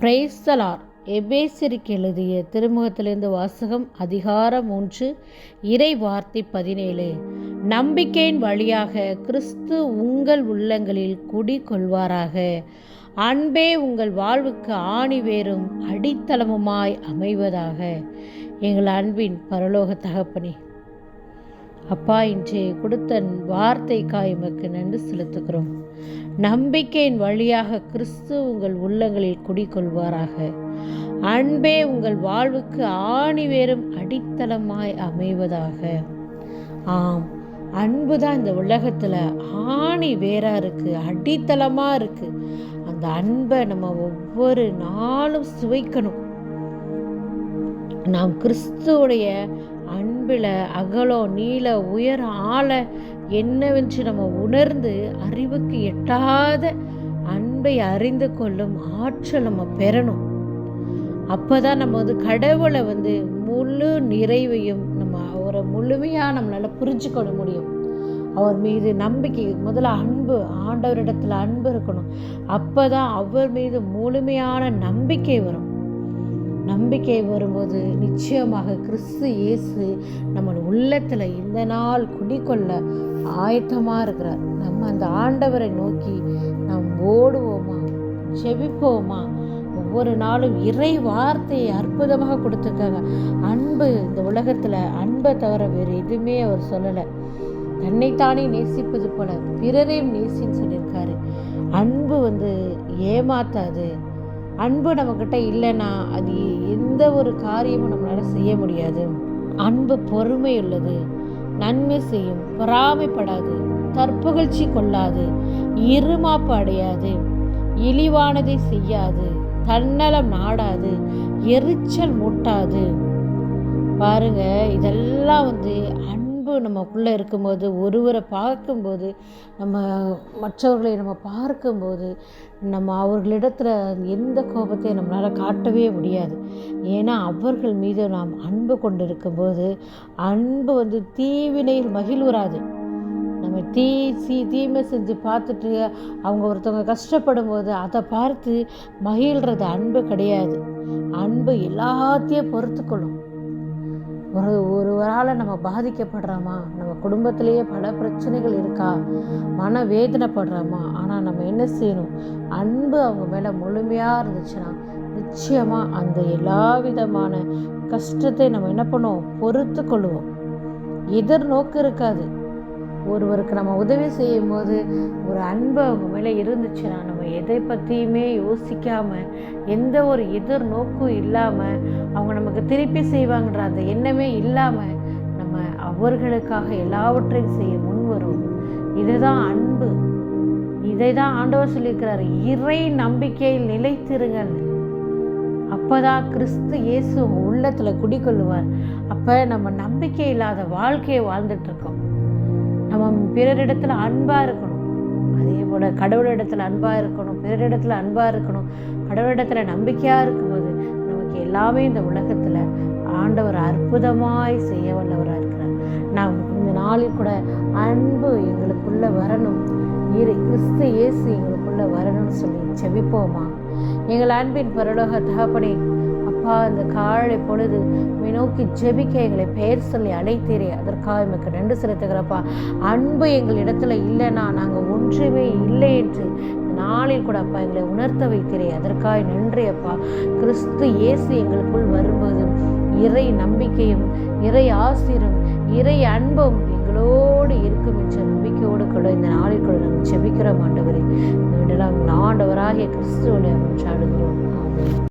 பிரைஸ்தலார் எபேசிற்கு எழுதிய திருமுகத்திலிருந்து வாசகம் அதிகாரம் ஒன்று இறை வார்த்தை பதினேழு. நம்பிக்கையின் வழியாக கிறிஸ்து உங்கள் உள்ளங்களில் குடிகொள்வாராக. அன்பே உங்கள் வாழ்வுக்கு ஆணி வேறும் அடித்தளமுமாய் அமைவதாக. எங்கள் அன்பின் பரலோக தகப்பனே அப்பா இன்று கொடுத்த வார்த்தைக்காய் எமக்கு நன்றி செலுத்துகிறோம். நம்பிக்கையின் வழியாக கிறிஸ்து உங்கள் உள்ளங்களில் குடிக்கொள்வாராக அன்பே உங்கள் வாழ்வுக்கு ஆணி வேறும் அடித்தளமாய் அமைவதாக. ஆம் அன்பு தான் இந்த உலகத்தில் ஆணி வேறாக இருக்குது அடித்தளமாக இருக்குது அந்த அன்பை நம்ம ஒவ்வொரு நாளும் சுவைக்கணும். நாம் கிறிஸ்துவோடைய அன்பில் அகலம் நீள உயர ஆழ என்னவென்று நம்ம உணர்ந்து அறிவுக்கு எட்டாத அன்பை அறிந்து கொள்ளும் ஆற்றல் நம்ம பெறணும். அப்போதான் நம்ம வந்து கடவுளை வந்து முழு நிறைவையும் நம்ம அவரை முழுமையாக நம்மளால் புரிஞ்சுக்கொள்ள முடியும். அவர் மீது நம்பிக்கை முதல்ல அன்பு ஆண்டவரிடத்தில் அன்பு இருக்கணும். அப்போ தான் அவர் மீது முழுமையான நம்பிக்கை வரும். நம்பிக்கை வரும்போது நிச்சயமாக கிறிஸ்து இயேசு நம்ம உள்ளத்தில் இந்த நாள் குடிக்கொள்ள ஆயத்தமாக இருக்கிறார். நம்ம அந்த ஆண்டவரை நோக்கி நாம் ஓடுவோமா? செவிப்போமா ஒவ்வொரு நாளும் இறை வார்த்தையை அற்புதமாக கொடுத்துருக்காங்க. அன்பு இந்த உலகத்தில் அன்பை தவிர வேறு எதுவுமே அவர் சொல்லலை. தன்னைத்தானே நேசிப்பது போல பிறரையும் நேசின்னு சொல்லியிருக்காரு. அன்பு வந்து ஏமாத்தாது அன்பு நம்மக்கிட்ட இல்லைன்னா அது எந்த ஒரு காரியமும் நம்மளால் செய்ய முடியாது. அன்பு பொறுமை உள்ளது. நன்மை செய்யும். பொறாமைப்படாது. தற்புகழ்ச்சி கொள்ளாது. இருமாப்பு அடையாது. இழிவானதை செய்யாது. தன்னலம் நாடாது. எரிச்சல் மூட்டாது. பாருங்க இதெல்லாம் நமக்குள்ளே இருக்கும்போது ஒருவரை பார்க்கும்போது நம்ம மற்றவர்களை நம்ம பார்க்கும்போது நம்ம அவர்களிடத்தில் எந்த கோபத்தையும் நம்மளால் காட்டவே முடியாது. ஏன்னா அவர்கள் மீது நாம் அன்பு கொண்டு இருக்கும்போது அன்பு வந்து தீவினையில் மகிழ்வுறாது. நம்ம தீ சீ தீமை செஞ்சு பார்த்துட்டு அவங்க ஒருத்தவங்க கஷ்டப்படும் போது அதை பார்த்து மகிழ்கிறது அன்பு கிடையாது. அன்பு எல்லாத்தையும் பொறுத்துக்கொள்ளும். ஒரு ஒருவரால் நம்ம பாதிக்கப்படுறோமா? நம்ம குடும்பத்திலேயே பல பிரச்சனைகள் இருக்கா? மன வேதனைப்படுறோமா ஆனால் நம்ம என்ன செய்யணும்? அன்பு அவங்க மேலே முழுமையாக இருந்துச்சுன்னா நிச்சயமாக அந்த எல்லா விதமான கஷ்டத்தை நம்ம என்ன பண்ணுவோம்? பொறுத்து கொள்ளுவோம் எதிர்நோக்கு இருக்காது. ஒருவருக்கு நம்ம உதவி செய்யும் போது ஒரு அன்பு அவங்க மேலே இருந்துச்சுன்னா நம்ம எதை பற்றியுமே யோசிக்காமல் எந்த ஒரு எதிர்நோக்கும் இல்லாமல் அவங்க நமக்கு திருப்பி செய்வாங்கன்ற அந்த எண்ணமே இல்லாமல் நம்ம அவர்களுக்காக எல்லாவற்றையும் செய்ய முன்வரும் இதுதான் அன்பு. இதை தான் ஆண்டவர் சொல்லியிருக்கிறார். இறை நம்பிக்கையில் நிலைத்திருங்கள். அப்போதான் கிறிஸ்து இயேசு உள்ளத்தில் குடிக்கொள்ளுவார். அப்போ நம்ம நம்பிக்கை இல்லாத வாழ்க்கையை வாழ்ந்துட்டுருக்கோம் நம்ம பிறரிடத்தில் அன்பாக இருக்கணும். அதே போல் கடவுளிடத்தில் அன்பாக இருக்கணும் பிறரிடத்தில் அன்பாக இருக்கணும் கடவுளிடத்தில் நம்பிக்கையாக இருக்கும்போது நமக்கு எல்லாமே இந்த உலகத்தில் ஆண்டவர் அற்புதமாய் செய்ய வல்லவராக இருக்கிறார். நாம் இந்த நாளில் கூட அன்பு எங்களுக்குள்ளே வரணும். இரு கிறிஸ்து இயேசு எங்களுக்குள்ளே வரணும்னு சொல்லி செவிப்போமா எங்கள் அன்பின் பரலோக தகப்பனை அப்பா இந்த காலை பொழுது நோக்கி ஜெபிக்க எங்களை பெயர் சொல்லி அழைத்தீரே. அதற்காக எமக்கு நன்றி செலுத்துகிறப்பா. அன்பு எங்கள் இடத்துல இல்லைன்னா நாங்கள் ஒன்றுமே இல்லை என்று நாளில் கூட அப்பா எங்களை உணர்த்த வைக்கிறே அதற்காக நன்றி அப்பா. கிறிஸ்து இயேசு எங்களுக்குள் வரும்போது இறை நம்பிக்கையும் இறை ஆசிரும் இறை அன்பும் எங்களோடு இருக்கும் என்ற நம்பிக்கையோடு கூட இந்த நாளில் கூட நாங்கள் செபிக்கிறோம் ஆண்டவரே. இந்த விடலாம் ஆண்டவராகிய கிறிஸ்துவோடைய சாடுகிறோம்.